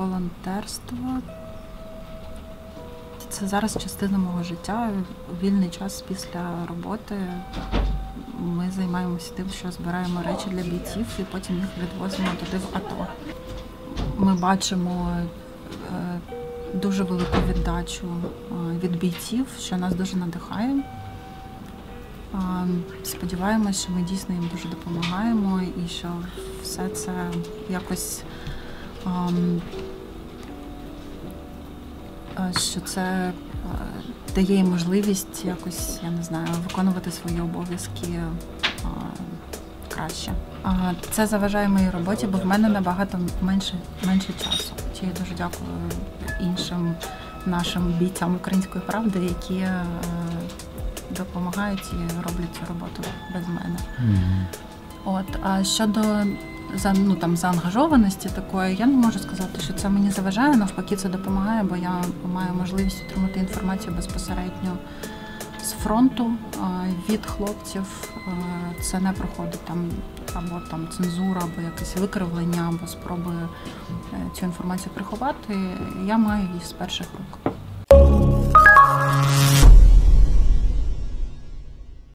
волонтерство. Це зараз частина мого життя. Вільний час після роботи. Ми займаємося тим, що збираємо речі для бійців і потім їх відвозимо туди в АТО. Ми бачимо е, дуже велику віддачу е, від бійців, що нас дуже надихає. Е, Сподіваємось, що ми дійсно їм дуже допомагаємо і що все це якось що це е, дає їм можливість якось, я не знаю, виконувати свої обов'язки е, краще. Це заважає моїй роботі, бо в мене набагато менше, менше часу. Чи я дуже дякую іншим нашим бійцям української правди, які е, допомагають і роблять цю роботу без мене. От а щодо за ну там заангажованості такої, я не можу сказати, що це мені заважає. Навпаки, це допомагає, бо я маю можливість отримати інформацію безпосередньо з фронту від хлопців. Це не проходить там або там цензура, або якесь викривлення, або спроби е, цю інформацію приховати. Я маю її з перших рук.